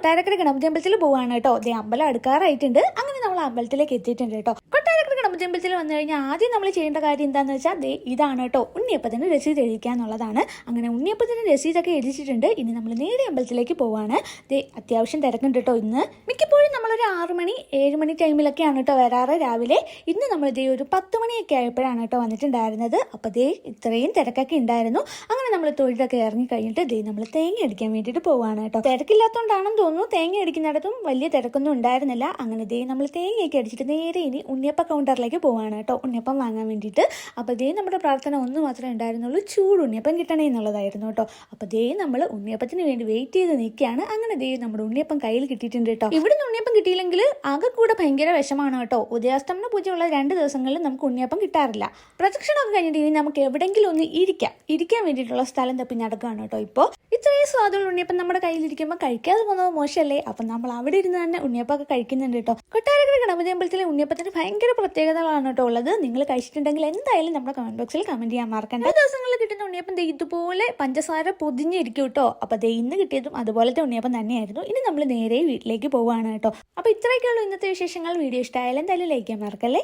കൊട്ടാരക്കര ഗണപതി അമ്പലത്തിൽ പോവാണ് കേട്ടോ. ദേ അമ്പലം അടുക്കാറായിട്ടുണ്ട്. അങ്ങനെ നമ്മൾ അമ്പലത്തിലേക്ക് എത്തിയിട്ടുണ്ട് കേട്ടോ. കൊട്ടാരക്കര ഗണപതി അമ്പലത്തിൽ വന്നു കഴിഞ്ഞാൽ ആദ്യം നമ്മൾ ചെയ്യേണ്ട കാര്യം എന്താണെന്ന് വെച്ചാൽ ദേ ഇതാണ് കേട്ടോ. ഉണ്ണിയപ്പത്തിന് രസീത് എഴുതിക്കുക എന്നുള്ളതാണ്. അങ്ങനെ ഉണ്ണിയപ്പത്തിന് രസീതൊക്കെ എഴുതിച്ചിട്ടുണ്ട് ഇനി നമ്മൾ നേരെ അമ്പലത്തിലേക്ക് പോവാണ്. ദേ അത്യാവശ്യം തിരക്കുണ്ട് കേട്ടോ ഇന്ന്. മിക്കപ്പോഴും നമ്മളൊരു ആറു മണി ഏഴ് മണി ടൈമിലൊക്കെയാണ് കേട്ടോ വരാറ്. രാവിലെ ഇന്ന് നമ്മൾ ദേ ഒരു പത്ത് മണിയൊക്കെ ആയപ്പോഴാണ് കേട്ടോ വന്നിട്ടുണ്ടായിരുന്നത്. അപ്പോൾ ദേ ഇത്രയും തിരക്കൊക്കെ ഉണ്ടായിരുന്നു. അങ്ങനെ നമ്മൾ തൊഴിലൊക്കെ ഇറങ്ങി കഴിഞ്ഞിട്ട് ദേ നമ്മൾ തേങ്ങ അടിക്കാൻ വേണ്ടിയിട്ട് പോവാണ് കേട്ടോ. തിരക്കില്ലാത്തതുകൊണ്ടാണെന്ന് തോന്നുന്നു. തേങ്ങ അടിക്കുന്നിടത്തും വലിയ തിരക്കൊന്നും ഉണ്ടായിരുന്നില്ല. അങ്ങനെ ദേ നമ്മൾ തേങ്ങയൊക്കെ അടിച്ചിട്ട് നേരെ ഇനി ഉണ്ണിയപ്പ കൗണ്ടറിലേക്ക് പോവാണ് കേട്ടോ. ഉണ്ണിയപ്പം വാങ്ങാൻ വേണ്ടിയിട്ട്. അപ്പോൾ ദേ നമ്മുടെ പ്രാർത്ഥന ഒന്ന് മാത്രമേ ഉണ്ടായിരുന്നുള്ളൂ. ചൂട് ഉണ്ണിയപ്പം കിട്ടണേ എന്നുള്ളതായിരുന്നു കേട്ടോ. അപ്പോൾ ദേ നമ്മൾ ഉണ്ണിയപ്പത്തിന് വേണ്ടി വെയിറ്റ് ചെയ്ത് നിൽക്കുകയാണ്. അങ്ങനെ ദേ നമ്മുടെ ഉണ്ണിയപ്പം കയ്യിൽ കിട്ടിയിട്ടുണ്ട് കേട്ടോ. ഇവിടുന്ന് ഉണ്ണിയപ്പം കിട്ടിയില്ലെങ്കിൽ ആകെ കൂടെ ഭയങ്കര വിഷമാണ് കേട്ടോ. ഉദയാസ്തമന പൂജയുള്ള രണ്ട് ദിവസങ്ങളിൽ നമുക്ക് ഉണ്ണിയപ്പം കിട്ടാറില്ല. പ്രദക്ഷിണമൊക്കെ കഴിഞ്ഞിട്ട് ഇനി നമുക്ക് എവിടെയെങ്കിലും ഒന്ന് ഇരിക്കാം. ഇരിക്കാൻ വേണ്ടിയിട്ടുള്ള സ്ഥലം തപ്പി നടക്കുകയാണ് കേട്ടോ ഇപ്പോൾ ഇത്രയും സ്വാദുള്ള ഉണ്ണിയപ്പം നമ്മുടെ കയ്യിലിരിക്കുമ്പോൾ കഴിക്കാതെ പോകുന്നത് മോശമല്ലേ? അപ്പം നമ്മൾ അവിടെ ഇരുന്ന് തന്നെ ഉണ്ണിയപ്പമൊക്കെ കഴിക്കുന്നുണ്ട് കേട്ടോ. കൊട്ടാരക്കര ഗണപതി അമ്പലത്തിലെ ഉണ്ണിയപ്പത്തിന് ഭയങ്കര പ്രത്യേകതകളാണ് കേട്ടോ ഉള്ളത്. നിങ്ങൾ കഴിച്ചിട്ടുണ്ടെങ്കിൽ എന്തായാലും നമ്മുടെ കമന്റ് ബോക്സിൽ കമന്റ് ചെയ്യാൻ മറക്കണ്ട. ദിവസങ്ങളിൽ കിട്ടുന്ന ഉണ്ണിയപ്പം ദേ ഇതുപോലെ പഞ്ചസാര പൊതിഞ്ഞിരിക്കും കേട്ടോ. അപ്പം ദേ ഇന്ന് കിട്ടിയതും അതുപോലത്തെ ഉണ്ണിയപ്പം തന്നെയായിരുന്നു. ഇനി നമ്മൾ നേരെ വീട്ടിലേക്ക് പോവുകയാണ് കേട്ടോ. അപ്പോൾ ഇത്രയൊക്കെയുള്ള ഇന്നത്തെ വിശേഷങ്ങൾ. വീഡിയോ ഇഷ്ടമായാലും എന്തായാലും ലൈക്ക് ചെയ്യാൻ മറക്കല്ലേ?